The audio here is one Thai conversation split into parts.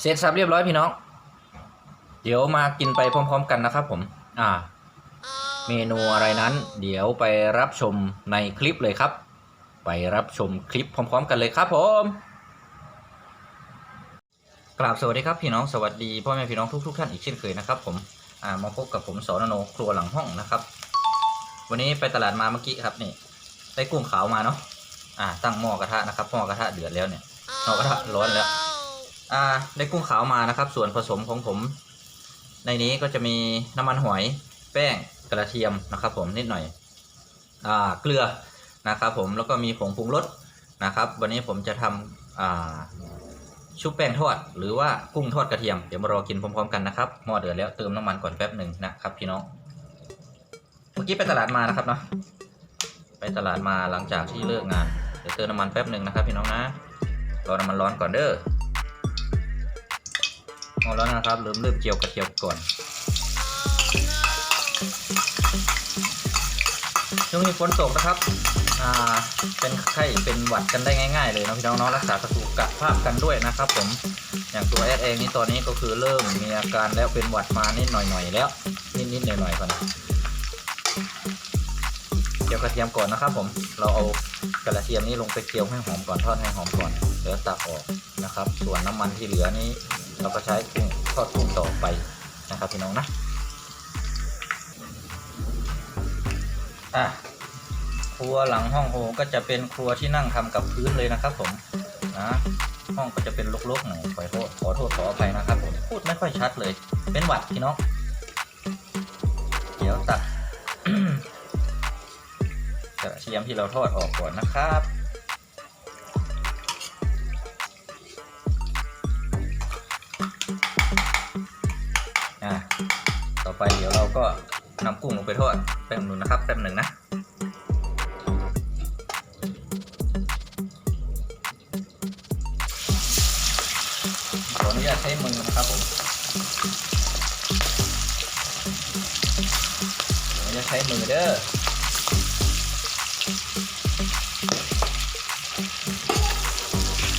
เสร็จสับเรียบร้อยพี่น้อง เดี๋ยวมากินไปพร้อม ๆ กันนะครับผม อ่า เมนูอะไรนั้น เดี๋ยวไปรับชมในคลิปเลยครับ ไปรับชมคลิปพร้อม ๆ กันเลยครับผมกราบสวัสดีครับพี่น้องสวัสดีพ่อแม่พี่น้องทุกๆท่านอีกเช่นเคยนะครับผมอ่ามาพบกับผมสอนโนครัวหลังห้องนะครับ วันนี้ไปตลาดมาเมื่อกี้ครับนี่ได้กุ้งขาวมาเนาะอ่าตั้งหม้อกระทะนะครับหม้อกระทะเดือดแล้วเนี่ยหม้อกระทะร้อนแล้ว อ่าได้กุ้งขาวมานะครับ ส่วนผสมของผม ในนี้ก็จะมีน้ำมันหอยแป้งกระเทียมนะครับ ผมนิดหน่อยอ่าเกลือนะครับ ผมแล้วก็มีผงปรุงรสนะครับ วันนี้ผมจะทำอ่าชุบแป้งทอด หรือว่ากุ้งทอดกระเทียมเดี๋ยวมารอกินพร้อมๆกันนะครับหม้อเดือดแล้วเติมน้ำมันก่อนแป๊บหนึ่งนะครับพี่น้องเมื่อกี้ไปตลาดมานะครับเนาะไปตลาดมาหลังจากที่เลิกงานเดี๋ยวเติมน้ำมันแป๊บหนึ่งนะครับพี่น้องนะรอน้ำมันร้อนก่อนเด้อ เอาแล้วนะครับเริ่มเริ่มเจียวกระเทียมก่อนช่วงนี้ฝนตกนะครับ อ่า เป็นไข้เป็นหวัดกันได้ง่าย ๆ เลยนะพี่น้องเนาะรักษาสุขภาพกันด้วยนะครับ ผม อย่างตัวแอดเองนี่ตอนนี้ก็คือเริ่มมีอาการแล้วเป็นหวัดมานิดหน่อยๆแล้ว นิดๆหน่อยๆก่อนนะเจียวกระเทียมก่อนนะครับ ผม เราเอากระเทียมนี้ลงไปเจียวให้หอมก่อนทอดให้หอมก่อน เดี๋ยวตักออกนะครับ ส่วนน้ำมันที่เหลือนี้ เราก็ใช้กุ้งทอดกุ้งต่อไปนะครับพี่น้องนะอะครัวหลังห้องโฮก็จะเป็นครัวที่นั่งทำกับพื้นเลยนะครับผมนะห้องก็จะเป็นลกๆหน่อยขอโทษขอโทษขออภัยนะครับผมพูดไม่ค่อยชัดเลย เป็นหวัดพี่น้องเดี๋ยวตัดกระเทียมที่เราทอดออกก่อนนะครับ ไปเดี๋ยวเราก็นำกุ้งลงไปทอดแป๊บนึงนะครับแป๊บหนึ่งนะขออนุญาตใช้มือนะครับผมขออนุญาตใช้มือเด้อ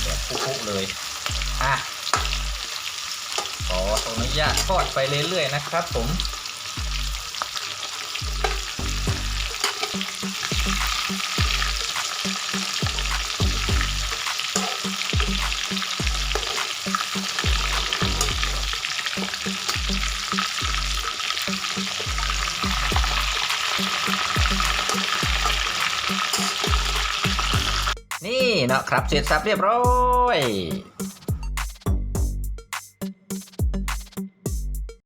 แบบปุ๊ๆเลย อะ อนุญาตทอดไปเรื่อยๆนะครับผมนี่นะครับเสร็จสับเรียบร้อย